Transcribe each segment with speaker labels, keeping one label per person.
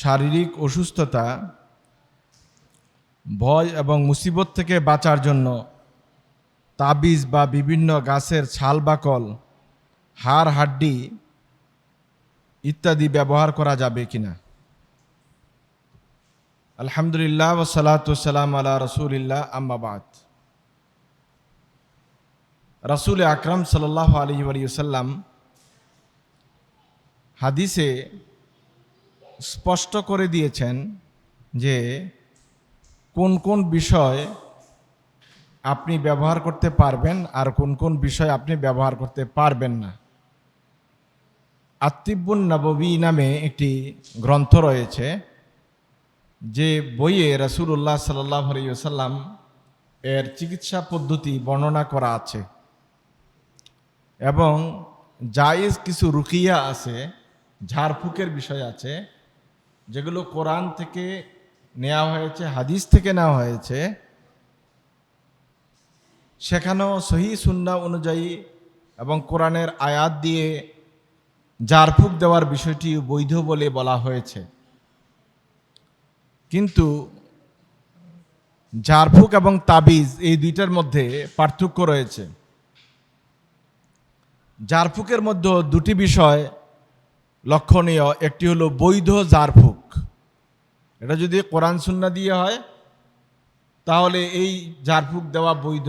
Speaker 1: শারীরিক অসুস্থতা, ভয় এবং মুসিবত থেকে বাঁচার জন্য তাবিজ বা বিভিন্ন গাছের ছাল বাকল হাড়, হাড্ডি ইত্যাদি ব্যবহার করা যাবে কিনা। আলহামদুলিল্লাহ ওসালাতাম আলা রসুলিল্লাহ আম্মাবাদ রসুল আকরম সাল্লাহ আলী আলিয়াল্লাম হাদিসে স্পষ্ট করে দিয়েছেন যে কোন কোন বিষয় আপনি ব্যবহার করতে পারবেন আর কোন কোন বিষয় আপনি ব্যবহার করতে পারবেন না। আত্মিবুন নববী নামে একটি গ্রন্থ রয়েছে যে বইয়ে রসুল্লাহ সাল্লাহ আলিয়াল্লাম এর চিকিৎসা পদ্ধতি বর্ণনা করা আছে এবং জায়েজ কিছু রুকিয়া আছে, ঝাড়ফুকের বিষয় আছে যেগুলো কোরআন থেকে নেওয়া হয়েছে, হাদিস থেকে নেওয়া হয়েছে, সেখানেও সহি সুন্না অনুযায়ী এবং কোরআনের আয়াত দিয়ে ঝাড়ফুক দেওয়ার বিষয়টি বৈধ বলে বলা হয়েছে। কিন্তু ঝাড়ফুক এবং তাবিজ এই দুইটার মধ্যে পার্থক্য রয়েছে। জারফুকের মধ্যে দুটি বিষয় লক্ষণীয়, একটি হলো বৈধ জারফুক। এটা যদি কোরআন সুন্না দিয়ে হয়, তাহলে এই জারফুক দেওয়া বৈধ।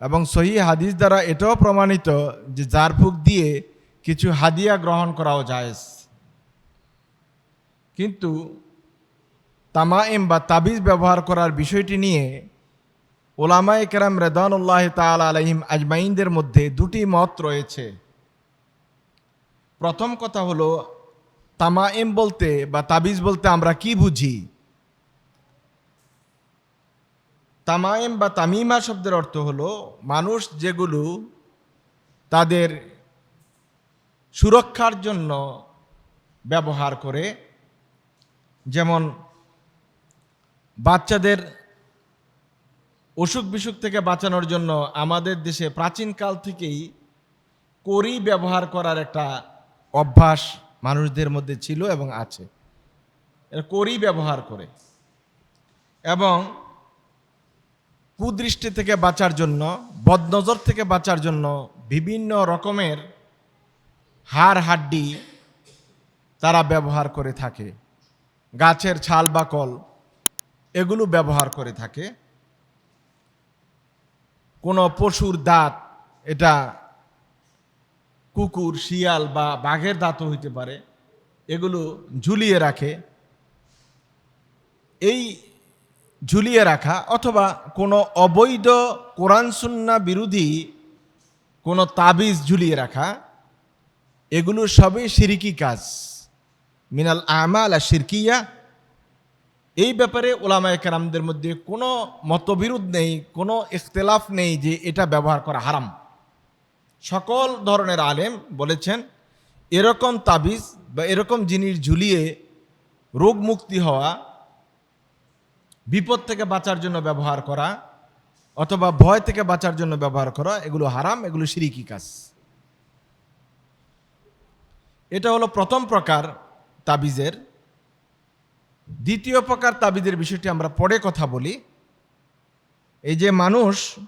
Speaker 1: এবং সহি হাদিস দ্বারা এটাও প্রমাণিত যে জারফুক দিয়ে কিছু হাদিয়া গ্রহণ করাও জায়েজ। কিন্তু তামাইম বা তাবিজ ব্যবহার করার বিষয়টি নিয়ে ওলামায় কেরাম রেদানুল্লাহ তাল আলহিম আজমাইনদের মধ্যে দুটি মত রয়েছে। প্রথম কথা হলো তামাইম বলতে বা তাবিজ বলতে আমরা কি বুঝি? তামাইম বা তামিমা শব্দের অর্থ হলো মানুষ যেগুলো তাদের সুরক্ষার জন্য ব্যবহার করে, যেমন বাচ্চাদের অসুখ বিসুখ থেকে বাঁচানোর জন্য আমাদের দেশে প্রাচীনকাল থেকেই করি ব্যবহার করার একটা অভ্যাস মানুষদের মধ্যে ছিল এবং আছে। এরা করি ব্যবহার করে। এবং কুদৃষ্টি থেকে বাঁচার জন্য, বদনজর থেকে বাঁচার জন্য বিভিন্ন রকমের হাড় হাড্ডি তারা ব্যবহার করে থাকে। গাছের ছাল বা কল, এগুলো ব্যবহার করে থাকে। কোনো পশুর দাঁত, এটা কুকুর, শিয়াল বা বাঘের দাঁতও হইতে পারে, এগুলো ঝুলিয়ে রাখে। এই ঝুলিয়ে রাখা অথবা কোনো অবৈধ কোরআন সুন্না বিরোধী কোনো তাবিজ ঝুলিয়ে রাখা, এগুলো সবই সিরিকি কাজ। মিনাল আমাল আর শিরকিয়া। এই ব্যাপারে ওলামায় কেরামদের মধ্যে কোনো মতবিরোধ নেই, কোনো ইখতলাফ নেই যে এটা ব্যবহার করা হারাম। সকল ধরনের আলেম বলেছেন, এরকম তাবিজ বা এরকম জিনিস ঝুলিয়ে রোগ মুক্তি হওয়া, বিপদ থেকে বাঁচার জন্য ব্যবহার করা, অথবা ভয় থেকে বাঁচার জন্য ব্যবহার করা, এগুলো হারাম, এগুলো সিরিকি কাজ। এটা হলো প্রথম প্রকার তাবিজের। দ্বিতীয় প্রকার তাবিজের বিষয়টি আমরা পরে কথা বলি। এই যে মানুষ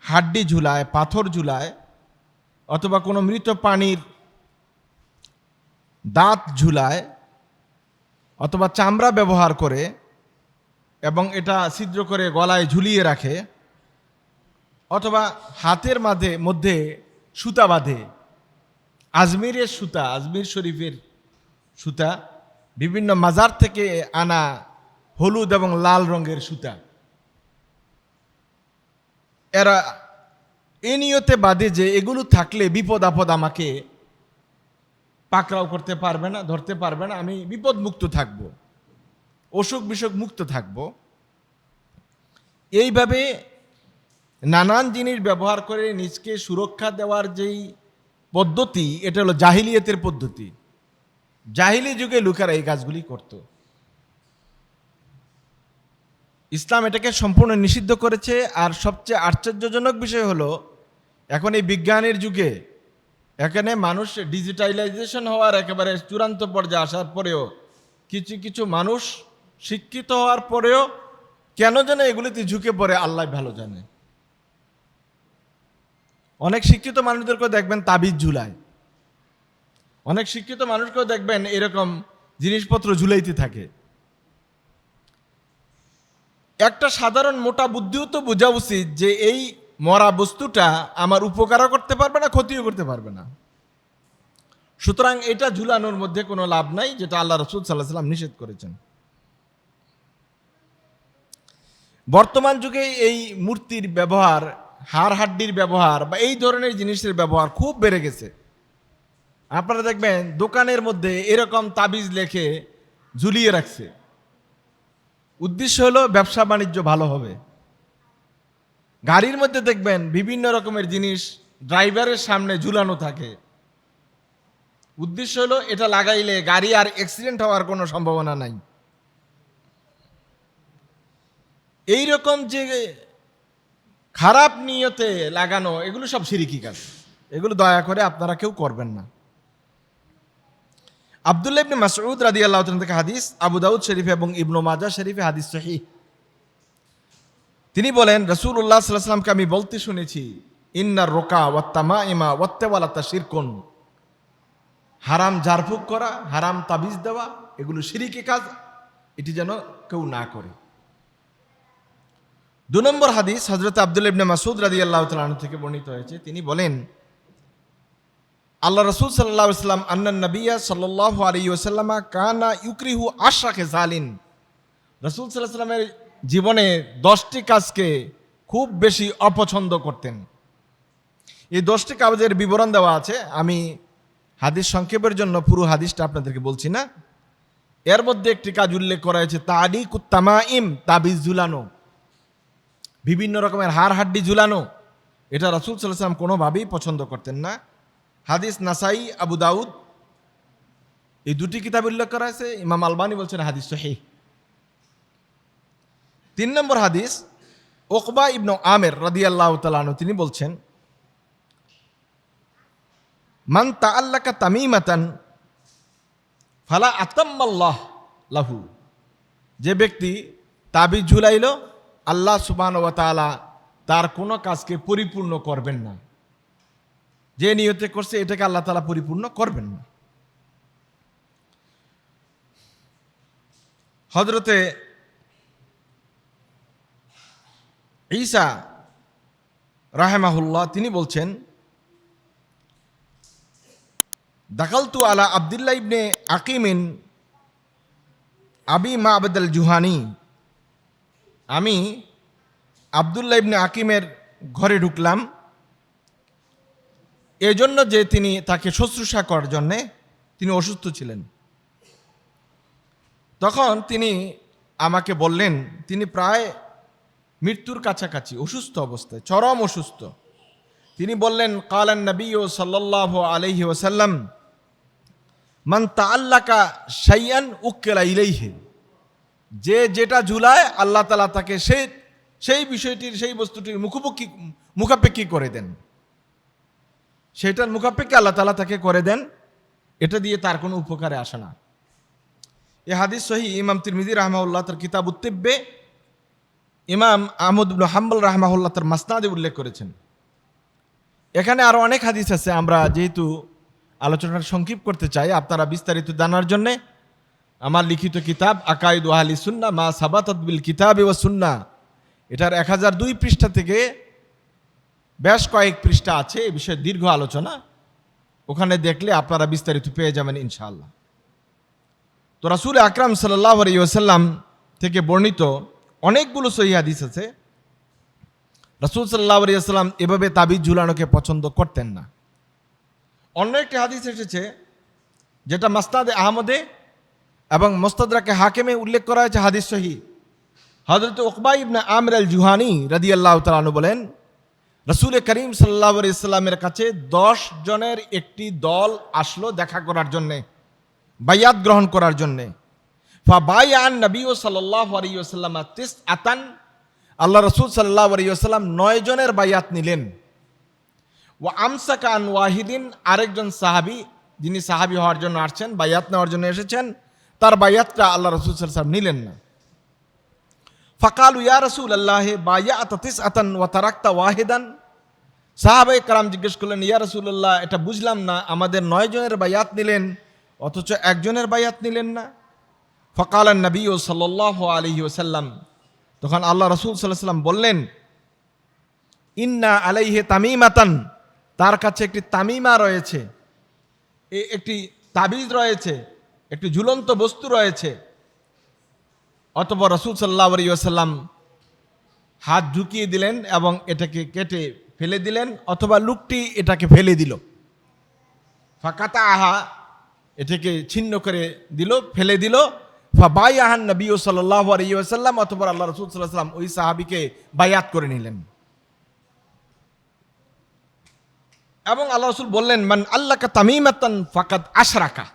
Speaker 1: হাড্ডি ঝুলায়, পাথর ঝুলায় অথবা কোনো মৃত প্রাণীর দাঁত ঝুলায় অথবা চামড়া ব্যবহার করে এবং এটা ছিদ্র করে গলায় ঝুলিয়ে রাখে অথবা হাতের মাঝে, মধ্যে সুতা বাঁধে। আজমিরের সুতা, আজমির শরীফের সুতা, বিভিন্ন মাজার থেকে আনা হলুদ এবং লাল রঙের সুতা। এরা এ নিয়তে বাদে যে এগুলো থাকলে বিপদ আপদ আমাকে পাকড়াও করতে পারবে না, ধরতে পারবে না, আমি বিপদ মুক্ত থাকব, অসুখ বিসুখ মুক্ত থাকব। এইভাবে নানান জিনিস ব্যবহার করে নিজকে সুরক্ষা দেওয়ার যেই পদ্ধতি, এটা হলো জাহিলিয়তের পদ্ধতি। জাহিলি যুগে লোকেরা এই কাজগুলি করত। ইসলাম এটাকে সম্পূর্ণ নিষিদ্ধ করেছে, আর সবচেয়ে আশ্চর্যজনক বিষয় হলো এখন এই বিজ্ঞানের যুগে, এখানে মানুষ ডিজিটালাইজেশন হওয়ার একেবারে চূড়ান্ত পর্যায়ে আসার পরেও কিছু কিছু মানুষ শিক্ষিত হওয়ার পরেও কেন যেন এগুলিতে ঝুঁকে পড়ে, আল্লাহ ভালো জানে। অনেক শিক্ষিত মানুষদেরকেও দেখবেন তাবিজ ঝুলায়। অনেক শিক্ষিত মানুষকেও দেখবেন এরকম জিনিসপত্র ঝুলাইতে থাকে। একটা সাধারণ মোটা বুদ্ধিও তো বোঝা উচিত যে এই মরা বস্তুটা আমার উপকারও করতে পারবে না, ক্ষতিও করতে পারবে না। সুতরাং এটা ঝুলানোর মধ্যে কোনো লাভ নাই, যেটা আল্লাহ রসুল সাল্লাহ সাল্লাম নিষেধ করেছেন। বর্তমান যুগে এই মূর্তির ব্যবহার, হাড় হাড্ডির ব্যবহার বা এই ধরনের জিনিসের ব্যবহার খুব বেড়ে গেছে। আপনারা দেখবেন, দোকানের মধ্যে এরকম তাবিজ লেখে ঝুলিয়ে রাখছে। উদ্দেশ্য হলো ব্যবসা বাণিজ্য ভালো হবে। গাড়ির মধ্যে দেখবেন বিভিন্ন রকমের জিনিস ড্রাইভারের সামনে ঝুলানো থাকে। উদ্দেশ্য হলো এটা লাগাইলে গাড়ি আর অ্যাক্সিডেন্ট হওয়ার কোনো সম্ভাবনা নাই। এই রকম যে খারাপ নিয়তে লাগানো, এগুলো সব সিরিকি কাজ। এগুলো দয়া করে আপনারা কেউ করবেন না। আবদুল্লাহ ইবনে মাসউদ রাদিয়াল্লাহু তাআলা থেকে হাদিস, আবু দাউদ শরীফ এবং ইবনু মাজাহ শরীফে হাদিস সহিহ। তিনি বলেন, রাসূলুল্লাহ সাল্লাল্লাহু আলাইহি সাল্লামকে আমি বলতে শুনেছি ইন্নার রোকা ওয়াত্তামা ইমা ওয়াত্তেওয়ালাতা শিরকুন। হারাম ঝাড়ফুঁক করা, হারাম তাবিজ দেওয়া, এগুলো সিরিকি কাজ, এটি যেন কেউ না করে। দু নম্বর হাদিস হজরত আব্দুল ইবনে মাসুদ রাদি আল্লাহ তালন থেকে বর্ণিত হয়েছে। তিনি বলেন, আল্লাহ রসুল সাল্লাহ ইসলাম আন্নান নবিয়া সাল্লাহ আলী ওসাল্লামা কানা ইউক্রিহু আশাকে জালিন। রসুল সাল্লাহ সাল্লামের জীবনে দশটি কাজকে খুব বেশি অপছন্দ করতেন। এই দশটি কাজের বিবরণ দেওয়া আছে। আমি হাদিস সংক্ষেপের জন্য পুরো হাদিসটা আপনাদেরকে বলছি না। এর মধ্যে একটি কাজ উল্লেখ করা হয়েছে তারিক উত্তামা ইম তাবিজ ঝুলানো। বিভিন্ন রকমের হাড় হাড্ডি ঝুলানো। এটা রাসুল সাল্লাম কোনোভাবেই পছন্দ করতেন না। হাদিস নাসাই, আবু দাউদ, এই দুটি কিতাব উল্লেখ করা হয়েছে। ইমাম আলবানি বলছেন হাদিস সহি তিন নম্বর হাদিস, ওকবা ইবনু আমের রাদিয়াল্লাহ তালানু তিনি বলছেন, মান তাআল্লাকা তামিমাতান ফালা আতাম্মাল্লাহ লাহু। যে ব্যক্তি তাবিজ ঝুলাইল, আল্লাহ সুবান ওয়া তাআলা তার কোনো কাজকে পরিপূর্ণ করবেন না। যে নিয়তে করছে, এটাকে আল্লাহ তালা পরিপূর্ণ করবেন না। হজরতে ঈসা রাহেমাহুল্লাহ, তিনি বলছেন, দাখালতু আলা আবদুল্লাহ ইবনে আকিমিন আবি মা আবদাল জুহানি আমি আবদুল্লাহ ইবনে আকিমের ঘরে ঢুকলাম। এজন্য যে তিনি তাকে শুশ্রূষা করার জন্যে তিনি অসুস্থ ছিলেন। তখন তিনি আমাকে বললেন, তিনি প্রায় মৃত্যুর কাছাকাছি, অসুস্থ অবস্থায়, চরম অসুস্থ। তিনি বললেন, কালান নবী ও সাল্লাহ আলহি ওসাল্লাম মান তাল্লাকা সাইয়ান উক্কেলা ইলেইহে। যে যেটা ঝুলায়, আল্লাহ তালা তাকে সেই সেই বিষয়টির, সেই বস্তুটির মুখোমুখি, মুখাপেক্ষি করে দেন। সেটার মুখাপেক্ষি আল্লাহ তালা তাকে করে দেন। এটা দিয়ে তার কোনো উপকারে আসে না। এ হাদিস সহি ইমাম তিরমিজি রহমাউল্লাহ তার কিতাব উত্তেব্বে ইমাম আহমদ হাম্বল রহমাউল্লাহ তার মাসনাদে উল্লেখ করেছেন। এখানে আরও অনেক হাদিস আছে, আমরা যেহেতু আলোচনাটা সংক্ষিপ্ত করতে চাই, আপনারা বিস্তারিত জানার জন্যে আমার লিখিত কিতাব আকাইদ ওয়াহালি সুন্না মা সাবাত বিল কিতাব ও সুন্না। এটার এক হাজার দুই পৃষ্ঠা থেকে বেশ কয়েক পৃষ্ঠা আছে, এ বিষয়ে দীর্ঘ আলোচনা। ওখানে দেখলে আপনারা বিস্তারিত পেয়ে যাবেন ইনশাআল্লাহ। তো রাসুল আকরাম সাল্লাহ ওসাল্লাম থেকে বর্ণিত অনেকগুলো সহি হাদিস আছে। রসুল সাল্লাহ আলিয়াল্লাম এভাবে তাবিজ ঝুলানোকে পছন্দ করতেন না। অন্য একটি হাদিস এসেছে, যেটা মাস্তাদে আহমদে এবং মোস্তাদরাকে হাকেমে উল্লেখ করা হয়েছে, হাদিস সহি। হজরত ওকবা ইবনা আমির আল জুহানি রাদি আল্লাহ তালু বলেন, রসুল করিম সাল্লাহ ইসলামের কাছে দশ জনের একটি দল আসলো দেখা করার জন্যে বাইয়াত গ্রহণ করার জন্যে। ফা বাই আন নবী ও সাল্লাহ আলিয়াল্লাম তিস আতান। আল্লাহ রসুল সাল্লাহ আলিয়াল্লাম নয় জনের বাইয়াত নিলেন। ও আমসাকা আন ওয়াহিদিন, আরেকজন সাহাবি, যিনি সাহাবি হওয়ার জন্য আসছেন বাইয়াত নেওয়ার জন্য এসেছেন, তার বায়াতটা আল্লাহ রসুল সাল্লাম নিলেন না। ফাকাল ইয়া রসুল আল্লাহ বায়া আতাতিস আতান ওয়া তারাক্তা ওয়াহিদান। সাহাবাই কালাম জিজ্ঞেস করলেন, ইয়া রসুল্লাহ এটা বুঝলাম না, আমাদের নয় জনের বায়াত নিলেন, অথচ একজনের বায়াত নিলেন না। ফকাল নবী ও সাল্লাহ আলহি ওসাল্লাম তখন আল্লাহ রসুল সাল্লাহ সাল্লাম বললেন, ইন্না আলাইহে তামিমাতান। তার কাছে একটি তামিমা রয়েছে একটি তাবিজ রয়েছে, একটি ঝুলন্ত বস্তু রয়েছে। অতপর রসুল সাল্লাহ আলিয়াল্লাম হাত ঢুকিয়ে দিলেন এবং এটাকে কেটে ফেলে দিলেন, অথবা লুকটি এটাকে ফেলে দিল। ফাঁকাতা আহা এটাকে ছিন্ন করে দিল, ফেলে দিল। বাই আহান নবী সাল্লাহ আলিয়াল্লাম অথবা আল্লাহ রসুল সাল্লাহ ওই সাহাবিকে বায়াত করে নিলেন। এবং আল্লাহ রসুল বললেন, মান আল্লাহকা তামিমাতান ফাকাত আশরাকা।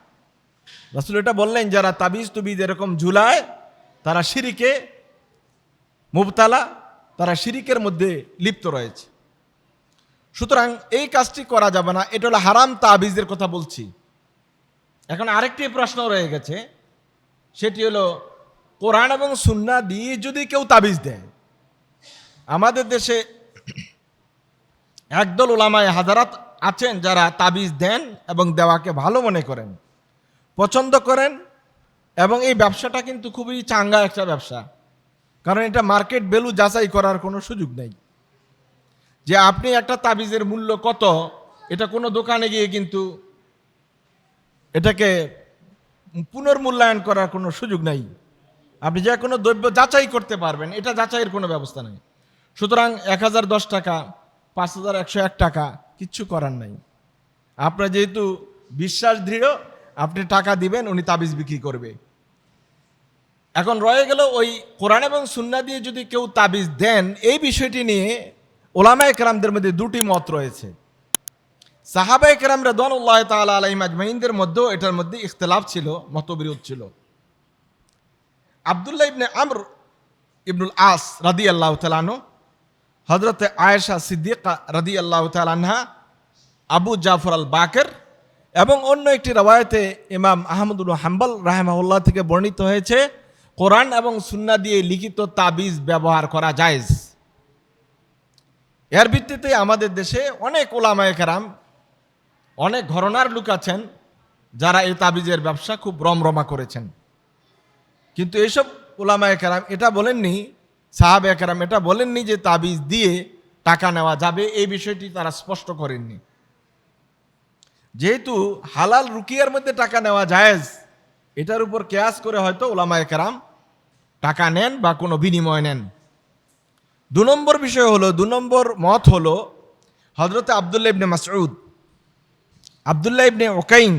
Speaker 1: রসুল এটা বললেন, যারা তাবিজ তুবিজ এরকম ঝুলায়, তারা সিরিকে মুবতালা, তারা শিরিকের মধ্যে লিপ্ত রয়েছে। সুতরাং এই কাজটি করা যাবে না, এটা হলো হারাম তাবিজের কথা বলছি। এখন আরেকটি প্রশ্ন রয়ে গেছে সেটি হলো, কোরআন এবং সুন্না দিয়ে যদি কেউ তাবিজ দেয়, আমাদের দেশে একদল ওলামায় হাজারাত আছেন যারা তাবিজ দেন এবং দেওয়াকে ভালো মনে করেন, পছন্দ করেন এবং এই ব্যবসাটা কিন্তু খুবই চাঙ্গা একটা ব্যবসা। কারণ এটা মার্কেট ভ্যালু যাচাই করার কোনো সুযোগ নেই। যে আপনি একটা তাবিজের মূল্য কত, এটা কোনো দোকানে গিয়ে কিন্তু এটাকে পুনর্মূল্যায়ন করার কোনো সুযোগ নেই। আপনি যে কোনো দ্রব্য যাচাই করতে পারবেন, এটা যাচাইয়ের কোনো ব্যবস্থা নেই। সুতরাং এক হাজার দশ টাকা, পাঁচ হাজার একশো এক টাকা কিচ্ছু করার নাই। আপনার যেহেতু বিশ্বাস দৃঢ়, আপনি টাকা দিবেন, উনি তাবিজ বিক্রি করবে। এখন রয়ে গেল ওই কোরআন এবং সুন্না দিয়ে যদি কেউ তাবিজ দেন, এই বিষয়টি নিয়ে ওলামা একরামদের মধ্যে দুটি মত রয়েছে। সাহাবা একরাম রেদওয়ানুল্লাহ তাআলা আলাইহিম আজমাইনদের মধ্যেও এটার মধ্যে ইখতলাফ ছিল, মতবিরোধ ছিল। আবদুল্লাহ ইবনে আমর ইবনুল আস রাদি আল্লাহ তালানো হজরত আয়েশা সিদ্দিকা রাদি আল্লাহ তালানহা আবু জাফর আল বাকের এবং অন্য একটি রবায়তে ইমাম আহমদুল হাম্বল রাহেমাউল্লাহ থেকে বর্ণিত হয়েছে, কোরআন এবং সুন্না দিয়ে লিখিত তাবিজ ব্যবহার করা জায়েজ। এর ভিত্তিতে আমাদের দেশে অনেক ওলামায়ে কেরাম অনেক ঘরনার লোক আছেন যারা এই তাবিজের ব্যবসা খুব রমরমা করেছেন। কিন্তু এইসব ওলামায়ে কেরাম এটা বলেননি, সাহাব একরাম এটা বলেননি যে তাবিজ দিয়ে টাকা নেওয়া যাবে, এই বিষয়টি তারা স্পষ্ট করেননি। যেহেতু হালাল রুকিয়ার মধ্যে টাকা নেওয়া জায়েজ, এটার উপর কেয়াস করে হয়তো ওলামায়ে কেরাম টাকা নেন বা কোনো বিনিময় নেন। দু নম্বর বিষয় হলো, দু নম্বর মত হলো হজরত আবদুল্লাহ ইবনে মাসউদ। আবদুল্লাহ ইবনে ওকাইম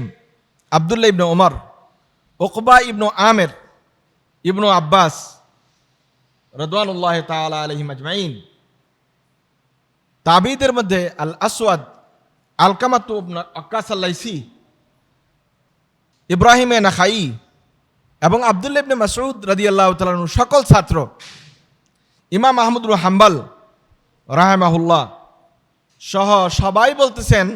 Speaker 1: আবদুল্লাহ ইবনে ওমর ওকবা ইবনু আমের, ইবনু আব্বাস রদওয়ানুল্লাহ তালা আলহিম আজমাইন তাবিদের মধ্যে আল আসওয়াদ আলকামাতু আক্কাস আল্লাইসি, ইব্রাহিম এ নাখাই এবং আবদুল্লাহ ইবনে মাসউদ রাদিয়াল্লাহু তাআলা সকল ছাত্র। ইমাম মাহমুদুল হাম্বাল রাহেমাহুল্লাহ সহ সবাই বলতেছেন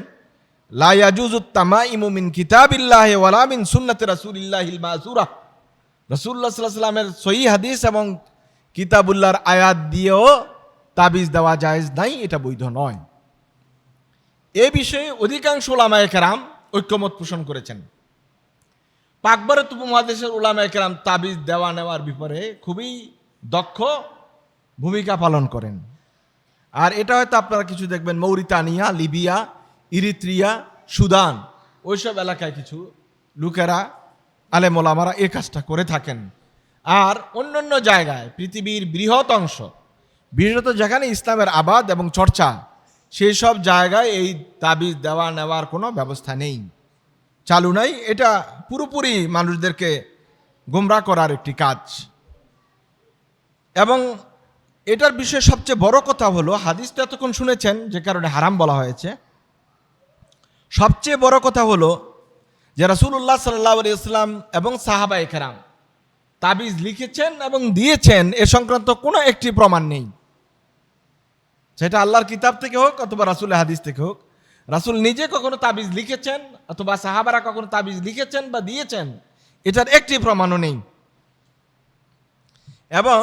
Speaker 1: এবং কিতাবুল্লাহর আয়াত দিয়েও তাবিজ দেওয়া জায়েজ নাই, এটা বৈধ নয়। এ বিষয়ে অধিকাংশ ওলামায়ে ঐক্যমত পোষণ করেছেন। পাকবরত উপমহাদেশের ওলামায়ে তাবিজ দেওয়া নেওয়ার ব্যাপারে খুবই দক্ষ ভূমিকা পালন করেন। আর এটা হয়তো আপনারা কিছু দেখবেন, মৌরিতানিয়া, লিবিয়া ইরিত্রিয়া, সুদান, ওইসব এলাকায় কিছু লোকেরা আলেমোলামারা এ কাজটা করে থাকেন। আর অন্যান্য জায়গায় পৃথিবীর বৃহৎ অংশ, বিশেষত যেখানে ইসলামের আবাদ এবং চর্চা সেই সব জায়গায় এই তাবিজ দেওয়া নেওয়ার কোনো ব্যবস্থা নেই। চালু নাই, এটা পুরোপুরি মানুষদেরকে গোমরা করার একটি কাজ। এবং এটার বিষয়ে সবচেয়ে বড় কথা হলো হাদিস তো এতক্ষণ শুনেছেন, যে কারণে হারাম বলা হয়েছে। সবচেয়ে বড় কথা হলো যে রাসুল্লাহ সাল্লাহ ইসলাম এবং সাহাবা এখরাম তাবিজ লিখেছেন এবং দিয়েছেন, এ সংক্রান্ত কোনো একটি প্রমাণ নেই। সেটা আল্লাহর কিতাব থেকে হোক অথবা রাসুল হাদিস থেকে হোক। রাসুল নিজে কখনো তাবিজ লিখেছেন অথবা সাহাবারা কখনো তাবিজ লিখেছেন বা দিয়েছেন, এটার একটি প্রমাণও নেই। এবং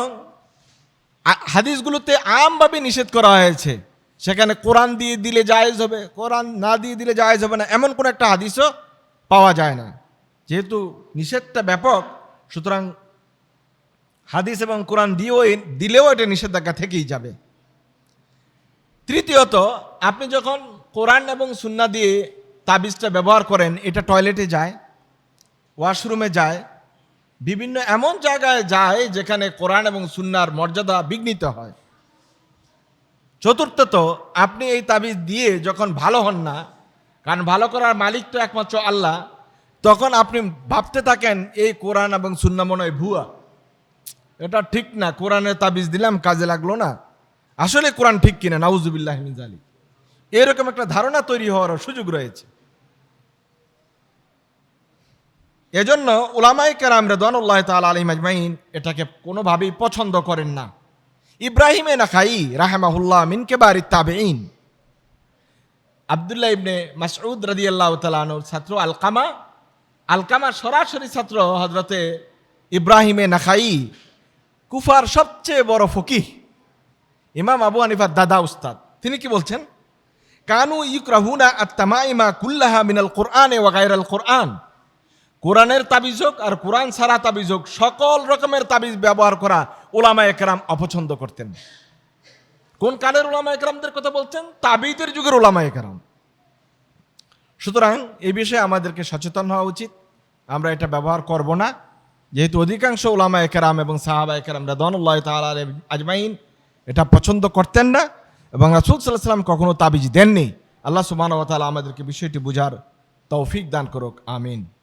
Speaker 1: হাদিসগুলোতে আমভাবে নিষেধ করা হয়েছে। সেখানে কোরআন দিয়ে দিলে জায়েজ হবে, কোরআন না দিয়ে দিলে জায়েজ হবে না, এমন কোনো একটা হাদিসও পাওয়া যায় না। যেহেতু নিষেধটা ব্যাপক, সুতরাং হাদিস এবং কোরআন দিয়েও দিলেও এটা নিষেধাজ্ঞা থেকেই যাবে। তৃতীয়ত, আপনি যখন কোরআন এবং সুন্না দিয়ে তাবিজটা ব্যবহার করেন, এটা টয়লেটে যায়, ওয়াশরুমে যায়, বিভিন্ন এমন জায়গায় যায় যেখানে কোরআন এবং সুন্নার মর্যাদা বিঘ্নিত হয়। চতুর্থত, আপনি এই তাবিজ দিয়ে যখন ভালো হন না, কারণ ভালো করার মালিক তো একমাত্র আল্লাহ, তখন আপনি ভাবতে থাকেন, এই কোরআন এবং সুন্না মনে ভুয়া। এটা ঠিক না, কোরআনের তাবিজ দিলাম, কাজে লাগল না। আসলে কোরআন ঠিক কিনা, নাউজুবিল্লাহ মিনজালি এরকম একটা ধারণা তৈরি হওয়ার সুযোগ রয়েছে। এজন্য ওলামাই কেরাম রেদানুল্লাহ তাল আলিম আজমাইন এটাকে কোনোভাবেই পছন্দ করেন না। ইব্রাহিম নাখাই রাহেমাহুল্লাহ মিন কেবারি তাবেইন আবদুল্লাহ ইবনে মাসউদ রাদি আল্লাহ তালানুর ছাত্র আলকামা। আলকামার সরাসরি ছাত্র হজরতে ইব্রাহিমে নাখাই, কুফার সবচেয়ে বড় ফকিহ, ইমাম আবু হানিফার দাদা উস্তাদ। তিনি কি বলছেন? কানু ইউকরাহুনা আত্তামাইমা কুল্লাহা মিনাল কোরআন ওয়া গায়রাল কোরআন। কোরআনের তাবিজ হোক আর কোরআন ছাড়া তাবিজ হোক সকল রকমের তাবিজ ব্যবহার করা ওলামা একরাম অপছন্দ করতেন। কোন কালের ওলামা একরামদের কথা বলছেন? তাবিদের যুগের ওলামা একরাম সুতরাং এই বিষয়ে আমাদেরকে সচেতন হওয়া উচিত। আমরা এটা ব্যবহার করব না। যেহেতু অধিকাংশ ওলামা একরাম এবং সাহাবা একরাম রাদনুল্লাহ তাআলা আজমাইন এটা পছন্দ করতেন না এবং রাসূল আলাইহি সাল্লাম কখনো তাবিজ দেননি। আল্লাহ সুবহানাহু ওয়া তাআলা আমাদেরকে বিষয়টি বুঝার তৌফিক দান করুক। আমিন।